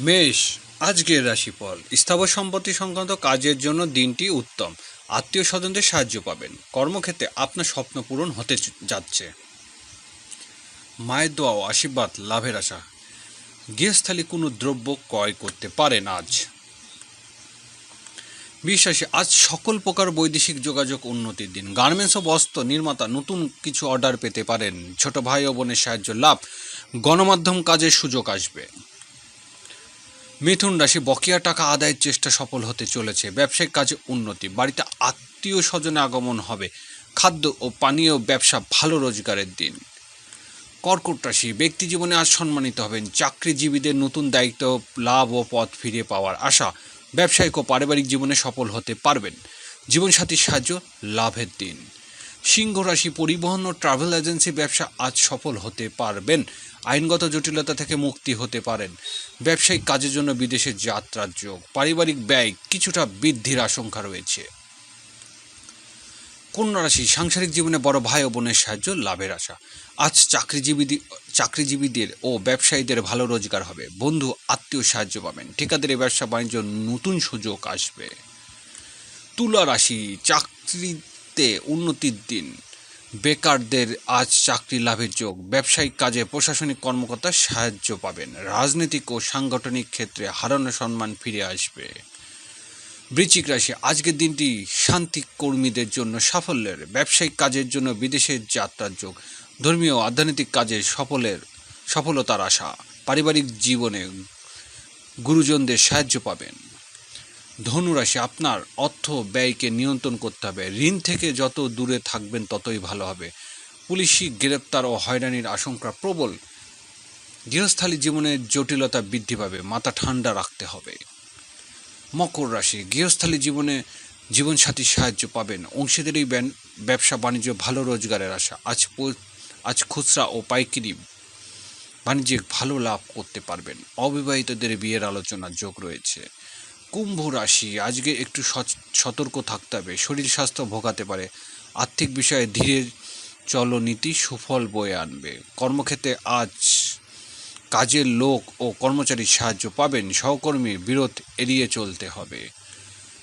মেষ, আজকের রাশিফল। স্থাবর সম্পত্তি সংক্রান্ত কাজের জন্য দিনটি উত্তম। আত্মীয় স্বজনদের সাহায্য পাবেন। কর্মক্ষেত্রে আপনার স্বপ্ন পূরণ হতে যাচ্ছে। মায়ের দোয়া ও আশীর্বাদ, লাভের আশা। গৃহস্থালী কোনো দ্রব্য ক্রয় করতে পারেন আজ। বিশ্বাসী, আজ সকল প্রকার বৈদেশিক যোগাযোগ উন্নতির দিন। গার্মেন্টস ও বস্ত্র নির্মাতা নতুন কিছু অর্ডার পেতে পারেন। ছোট ভাই ও বোনের সাহায্য লাভ। গণমাধ্যম কাজের সুযোগ আসবে। মিথুন রাশি বকেয়া টাকা আদায়ের চেষ্টা সফল হতে চলেছে। ব্যবসায়িক কাজে উন্নতি, বাড়িতে আত্মীয় স্বজনে আগমন হবে, খাদ্য ও পানীয় ব্যবসা ভালো রোজগারের দিন। কর্কট রাশি, ব্যক্তি জীবনে আজ সম্মানিত হবেন, চাকরিজীবীদের নতুন দায়িত্ব, লাভ ও পথ ফিরে পাওয়ার আশা ব্যবসায়িক ও পারিবারিক জীবনে সফল হতে পারবেন। জীবনসাথীর সাহায্য, লাভের দিন। সিংহ রাশি, পরিবহন ও ট্রাভেল এজেন্সি ব্যবসা আজ সফল হতে পারবেন। আইনগত জটিলতা থেকে মুক্তি হতে পারেন। ব্যবসায়িক কাজের জন্য বিদেশে যাত্রার যোগ, পারিবারিক ব্যয় কিছুটা বৃদ্ধির আশঙ্কা রয়েছে। কন্যা রাশি, সাংসারিক জীবনে বড় ভাই ও বোনের সাহায্য, লাভের আশা। আজ চাকরিজীবী চাকরিজীবীদের ও ব্যবসায়ীদের ভালো রোজগার হবে। বন্ধু, আত্মীয় সাহায্য পাবেন। ঠিকাদারি, ব্যবসা, বাণিজ্য, নতুন সুযোগ আসবে। তুলা রাশি, চাকরিতে উন্নতির দিন। বেকারদের আজ চাকরি লাভের যোগ। ব্যবসায়িক কাজে প্রশাসনিক কর্মকর্তার সাহায্য পাবেন। রাজনৈতিক ও সাংগঠনিক ক্ষেত্রে হারানো সম্মান ফিরে আসবে। বৃশ্চিক রাশি, আজকের দিনটি শান্তি কর্মীদের জন্য সাফল্যের, ব্যবসায়িক কাজের জন্য বিদেশে যাত্রার যোগ। ধর্মীয় আধ্যাত্মিক কাজে সফলের, সফলতার আশা। পারিবারিক জীবনে গুরুজনদের সাহায্য পাবেন। ধনুরাশি, আপনার অর্থ ব্যয়কে নিয়ন্ত্রণ করতে হবে। ঋণ থেকে যত দূরে থাকবেন, ততই ভালো হবে। পুলিশি গ্রেপ্তার ও হয়রানির আশঙ্কা প্রবল। গৃহস্থালী জীবনে জটিলতা বৃদ্ধি পাবে, মাথা ঠান্ডা রাখতে হবে। মকর রাশি, গৃহস্থালী জীবনে জীবনসাথীর সাহায্য পাবেন। অংশীদারি ব্যবসা, বাণিজ্য, ভালো রোজগারের আশা। আজ আজ খুচরা ও পাইকারি বাণিজ্যিক ভালো লাভ করতে পারবেন। অবিবাহিতদের বিয়ের আলোচনার যোগ রয়েছে। কুম্ভ রাশি, আজকে একটু সতর্ক থাকতে হবে। শরীর স্বাস্থ্য ভোগাতে পারে। আর্থিক বিষয়ে ধীরে চলনীতি সুফল বয়ে আনবে। কর্মক্ষেত্রে আজ কাজের লোক ও কর্মচারীর সাহায্য পাবেন। সহকর্মী, বিরোধ এড়িয়ে চলতে হবে।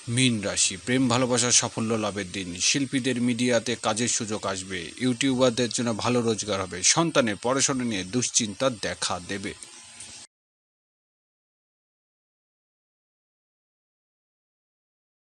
মীন রাশি, প্রেম ভালোবাসার সাফল্য লাভের দিন। শিল্পীদের মিডিয়াতে কাজের সুযোগ আসবে। ইউটিউবারদের জন্য ভালো রোজগার হবে। সন্তানের পড়াশোনা নিয়ে দুশ্চিন্তা দেখা দেবে।